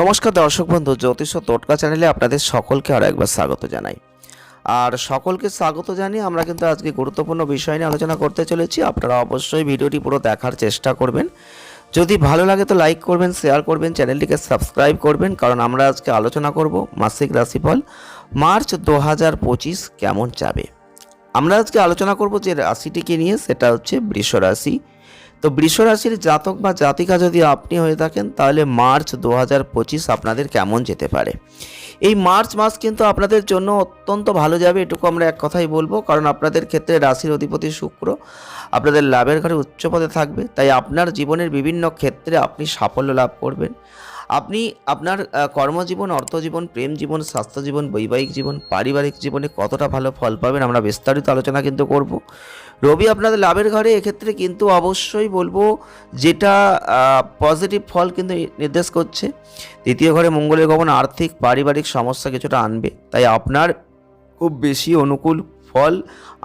নমস্কার দর্শক বন্ধু, জ্যোতিষ টোটকা চ্যানেলে আপনাদের সকলকে আরও একবার স্বাগত জানাই। আর সকলকে স্বাগত জানিয়ে আমরা কিন্তু আজকে গুরুত্বপূর্ণ বিষয় নিয়ে আলোচনা করতে চলেছি। আপনারা অবশ্যই ভিডিওটি পুরো দেখার চেষ্টা করবেন। যদি ভালো লাগে তো লাইক করবেন, শেয়ার করবেন, চ্যানেলটিকে সাবস্ক্রাইব করবেন, কারণ আমরা আজকে আলোচনা করব মাসিক রাশিফল মার্চ দু হাজার পঁচিশ কেমন যাবে। আমরা আজকে আলোচনা করব যে রাশিটিকে নিয়ে, সেটা হচ্ছে বৃষ রাশি তো বৃষ রাশির জাতক বা জাতিকা যদি আপনি হয়ে থাকেন, তাহলে মার্চ দু হাজার পঁচিশ আপনাদের কেমন যেতে পারে? এই মার্চ মাস কিন্তু আপনাদের জন্য অত্যন্ত ভালো যাবে, এটুকু আমরা এক কথাই বলব। কারণ আপনাদের ক্ষেত্রে রাশির অধিপতি শুক্র আপনাদের লাভের ঘরে উচ্চ পদে থাকবে। তাই আপনার জীবনের বিভিন্ন ক্ষেত্রে আপনি সাফল্য লাভ করবেন। আপনি আপনার কর্মজীবন, অর্থজীবন, প্রেম জীবন, স্বাস্থ্য জীবন, বৈবাহিক জীবন, পারিবারিক জীবনে কতটা ভালো ফল পাবেন আমরা বিস্তারিত আলোচনা কিন্তু করব। রবি, আপনাদের লাভের ঘরে এক্ষেত্রে কিন্তু অবশ্যই বলব যেটা পজিটিভ ফল কিন্তু নির্দেশ করছে। দ্বিতীয় ঘরে মঙ্গলের গমন, আর্থিক, পারিবারিক সমস্যা কিছুটা আনবে। তাই আপনার খুব বেশি অনুকূল ফল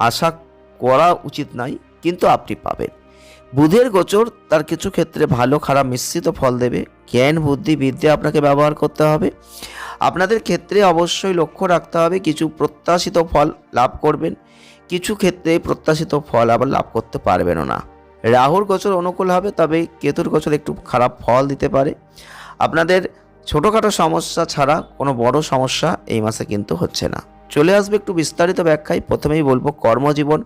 আশা করা উচিত নয়, কিন্তু আপনি পাবেন। বুধের গোচর তার কিছু ক্ষেত্রে ভালো, খারাপ, মিশ্রিত ফল দেবে। জ্ঞান, বুদ্ধি, বিদ্যা আপনাকে ব্যবহার করতে হবে। আপনাদের ক্ষেত্রে অবশ্যই লক্ষ্য রাখতে হবে, কিছু প্রত্যাশিত ফল লাভ করবেন। কিছু ক্ষেত্রে প্রত্যাশিত ফল আবার লাভ করতে পারবেনও না। রাহুর গোচর অনুকূল হবে, তবে কেতুর গোচর একটু খারাপ ফল দিতে পারে। আপনাদের ছোটোখাটো সমস্যা ছাড়া কোনো বড় সমস্যা এই মাসে কিন্তু হচ্ছে না। চলে আসবে একটু বিস্তারিত ব্যাখ্যায়। প্রথমেই বলব কর্মজীবন।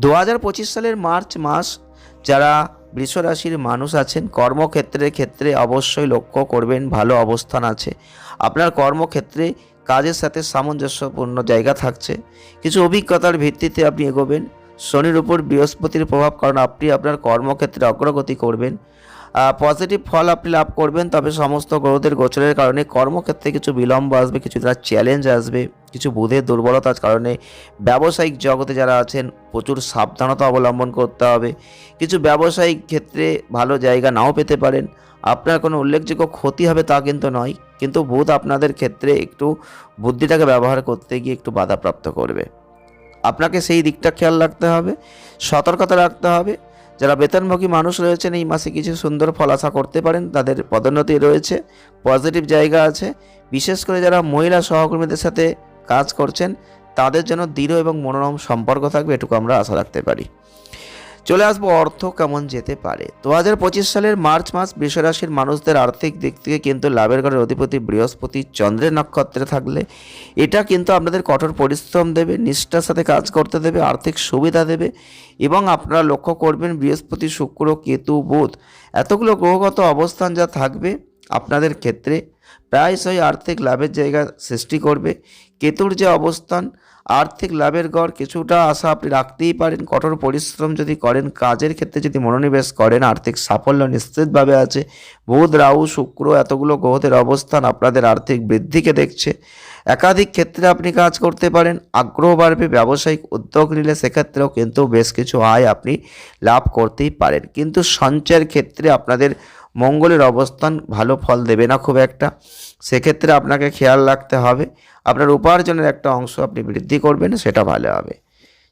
দু হাজার পঁচিশ সালের মার্চ মাস যারা বৃষরাশির মানুষ আছেন কর্মক্ষেত্রের ক্ষেত্রে অবশ্যই লক্ষ্য করবেন, ভালো অবস্থান আছে। আপনার কর্মক্ষেত্রে কাজের সাথে সামঞ্জস্যপূর্ণ জায়গা থাকছে। কিছু অভিজ্ঞতার ভিত্তিতে আপনি এগোবেন। শনির উপর বৃহস্পতির প্রভাব, কারণ আপনি আপনার কর্মক্ষেত্রে অগ্রগতি করবেন। পজিটিভ ফল আপনি লাভ করবেন, তবে সমস্ত গ্রহদের গোচরের কারণে কর্মক্ষেত্রে কিছু বিলম্ব আসবে কিছু তার চ্যালেঞ্জ আসবে, কিছু বুধের দুর্বলতার কারণে ব্যবসায়িক জগতে যারা আছেন, প্রচুর সাবধানতা অবলম্বন করতে হবে। কিছু ব্যবসায়িক ক্ষেত্রে ভালো জায়গা নাও পেতে পারেন। আপনার কোনো উল্লেখযোগ্য ক্ষতি হবে তা কিন্তু নয়, কিন্তু বুধ আপনাদের ক্ষেত্রে একটু বুদ্ধিটাকে ব্যবহার করতে গিয়ে একটু বাধাপ্রাপ্ত করবে। আপনাকে সেই দিকটা খেয়াল রাখতে হবে, সতর্কতা রাখতে হবে যারা বেতনভোগী মানুষ রয়েছেন এই মাসে কিছু সুন্দর ফল আশা করতে পারেন, তাদের পদোন্নতি রয়েছে, পজিটিভ জায়গা আছে। বিশেষ করে যারা মহিলা সহকর্মীদের সাথে কাজ করছেন, তাদের জন্য দৃঢ় এবং মনোরম সম্পর্ক থাকবে, এটুকু আমরা আশা রাখতে পারি। চলে আসব অর্থ কেমন যেতে পারে। দু হাজার পঁচিশ সালের মার্চ মাস বৃষরাশির মানুষদের আর্থিক দিক থেকে কিন্তু লাভের ঘরের অধিপতি বৃহস্পতি চন্দ্রের নক্ষত্রে থাকলে এটা কিন্তু আপনাদের কঠোর পরিশ্রম দেবে, নিষ্ঠার সাথে কাজ করতে দেবে, আর্থিক সুবিধা দেবে এবং আপনারা লক্ষ্য করবেন বৃহস্পতি, শুক্র, কেতু, বুধ এতগুলো গ্রহগত অবস্থান যা থাকবে আপনাদের ক্ষেত্রে প্রায়শই আর্থিক লাভের জায়গা সৃষ্টি করবে। কেতুর যে অবস্থান, আর্থিক লাভের গড় কিছুটা আশা আপনি রাখতেই পারেন। কঠোর পরিশ্রম যদি করেন, কাজের ক্ষেত্রে যদি মনোনিবেশ করেন, আর্থিক সাফল্য নিশ্চিতভাবে আছে। বুধ, রাহু, শুক্র এতগুলো গ্রহদের অবস্থান আপনাদের আর্থিক বৃদ্ধিকে দেখছে। একাধিক ক্ষেত্রে আপনি কাজ করতে পারেন, আগ্রহ বাড়বে, ব্যবসায়িক উদ্যোগ নিলে সেক্ষেত্রেও কিন্তু বেশ কিছু আয় আপনি লাভ করতেই পারেন। কিন্তু সঞ্চয়ের ক্ষেত্রে আপনাদের মঙ্গলের অবস্থান ভালো ফল দেবে না খুব একটা। সেক্ষেত্রে আপনাকে খেয়াল রাখতে হবে, আপনার উপার্জনের একটা অংশ আপনি বৃদ্ধি করবেন, সেটা ভালো হবে।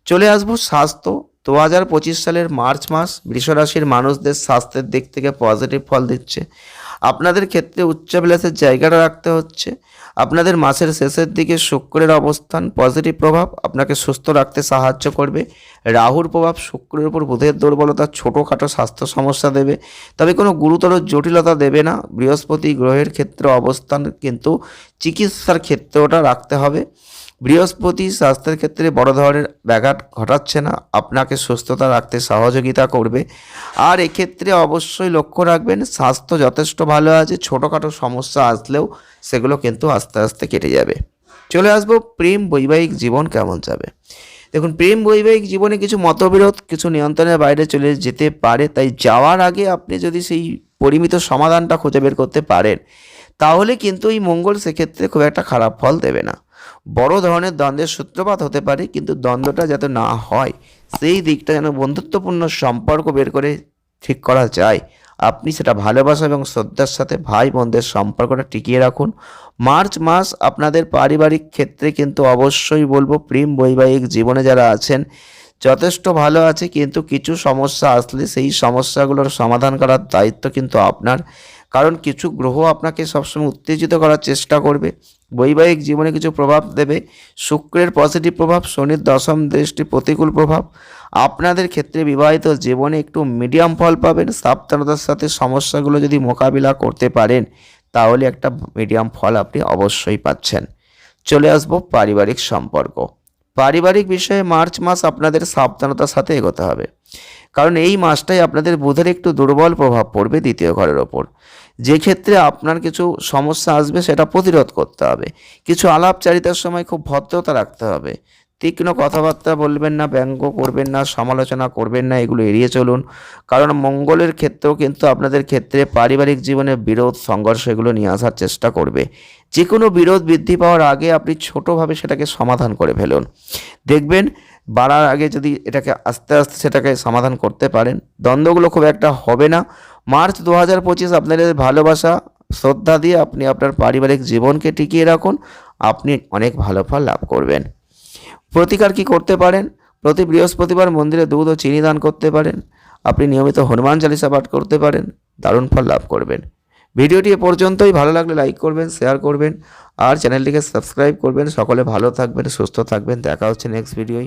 চলে আসব স্বাস্থ্য। দু হাজার পঁচিশ সালের মার্চ মাস, বৃষরাশির মানুষদের স্বাস্থ্যের দিক থেকে পজিটিভ ফল দিচ্ছে। আপনাদের ক্ষেত্রে উচ্চাভিলাষের জায়গাটা রাখতে হচ্ছে। আপনাদের মাসের শেষের দিকে শুক্রের অবস্থান পজিটিভ প্রভাব আপনাকে সুস্থ রাখতে সাহায্য করবে। রাহুর প্রভাব শুক্রের উপর বুধের দুর্বলতা, ছোটোখাটো স্বাস্থ্য সমস্যা দেবে। তবে কোনো গুরুতর জটিলতা দেবে না। বৃহস্পতি গ্রহের ক্ষেত্রে অবস্থান কিন্তু চিকিৎসার ক্ষেত্রে ওটা রাখতে হবে। বৃহস্পতি স্বাস্থ্যের ক্ষেত্রে বড় ধরনের ব্যাঘাত ঘটাচ্ছে না। আপনাকে সুস্থতা রাখতে সহযোগিতা করবে। আর এক্ষেত্রে অবশ্যই লক্ষ্য রাখবেন, স্বাস্থ্য যথেষ্ট ভালো আছে, ছোটোখাটো সমস্যা আসলেও সেগুলো কিন্তু আস্তে আস্তে কেটে যাবে। চলে আসব প্রেম বৈবাহিক জীবন কেমন যাবে? দেখুন, প্রেম বৈবাহিক জীবনে কিছু মতবিরোধ, কিছু নিয়ন্ত্রণের বাইরে চলে যেতে পারে। তাই যাওয়ার আগে আপনি যদি সেই পরিমিত সমাধানটা খুঁজে বের করতে পারেন, তাহলে কিন্তু এই মঙ্গল সেক্ষেত্রে খুব একটা খারাপ ফল দেবে না। বড় ধরনের দ্বন্দ্বের সূত্রপাত হতে পারে, কিন্তু দ্বন্দ্বটা যাতে না হয়, সেই দিকটা যেন বন্ধুত্বপূর্ণ সম্পর্ক বের করে ঠিক করা যায়। আপনি সেটা ভালোবাসা এবং শ্রদ্ধার সাথে ভাই বোনদের সম্পর্কটা টিকিয়ে রাখুন। মার্চ মাস আপনাদের পারিবারিক ক্ষেত্রে কিন্তু অবশ্যই বলব, প্রেম বৈবাহিক জীবনে যারা আছেন, যথেষ্ট ভালো আছে, কিন্তু কিছু সমস্যা আসলে সেই সমস্যাগুলোর সমাধান করার দায়িত্ব কিন্তু আপনার। কারণ কিছু গ্রহ আপনাকে সবসময় উত্তেজিত করার চেষ্টা করবে। বৈবাহিক জীবনে কিছু প্রভাব দেবে। শুক্রের পজিটিভ প্রভাব, শনির দশম দৃষ্টি প্রতিকূল প্রভাব। আপনাদের ক্ষেত্রে বিবাহিত জীবনে একটু মিডিয়াম ফল পাবেন। সাবধানতার সাথে সমস্যাগুলো যদি মোকাবিলা করতে পারেন, তাহলে একটা মিডিয়াম ফল আপনি অবশ্যই পাচ্ছেন। চলে আসব পারিবারিক সম্পর্ক। পারিবারিক বিষয়ে মার্চ মাস আপনাদের সাবধানতার সাথে এগোতে হবে। কারণ এই মাসটাই আপনাদের বুধের একটু দুর্বল প্রভাব পড়বে দ্বিতীয় ঘরের ওপর। যে ক্ষেত্রে আপনার কিছু সমস্যা আসবে সেটা প্রতিরোধ করতে হবে। কিছু আলাপচারিতার সময় খুব ভদ্রতা রাখতে হবে। তীক্ষ্ণ কথাবার্তা বলবেন না, ব্যঙ্গ করবেন না, সমালোচনা করবেন না, এগুলো এড়িয়ে চলুন। কারণ মঙ্গলের ক্ষেত্রেও কিন্তু আপনাদের ক্ষেত্রে পারিবারিক জীবনে বিরোধ, সংঘর্ষ এগুলো নিয়ে আসার চেষ্টা করবে। যে কোনো বিরোধ বৃদ্ধি পাওয়ার আগে আপনি ছোটোভাবে সেটাকে সমাধান করে ফেলুন। দেখবেন, বাড়ার আগে যদি এটাকে আস্তে আস্তে সেটাকে সমাধান করতে পারেন, দ্বন্দ্বগুলো খুব একটা হবে না। মার্চ দু হাজার পঁচিশ, আপনাদের ভালোবাসা, শ্রদ্ধা দিয়ে আপনি আপনার পারিবারিক জীবনকে টিকিয়ে রাখুন। আপনি অনেক ভালো ফল লাভ করবেন। প্রতিকার কি করতে পারেন? প্রতি বৃহস্পতিবার মন্দিরে দুধ ও চিনি দান করতে পারেন। আপনি নিয়মিত হনুমান চালিসা পাঠ করতে পারেন। দারুণ ফল লাভ করবেন। ভিডিওটি এ পর্যন্তই। ভালো লাগলে লাইক করবেন, শেয়ার করবেন, আর চ্যানেলটিকে সাবস্ক্রাইব করবেন। সকলে ভালো থাকবেন, সুস্থ থাকবেন। দেখা হচ্ছে নেক্সট ভিডিওয়।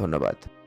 ধন্যবাদ।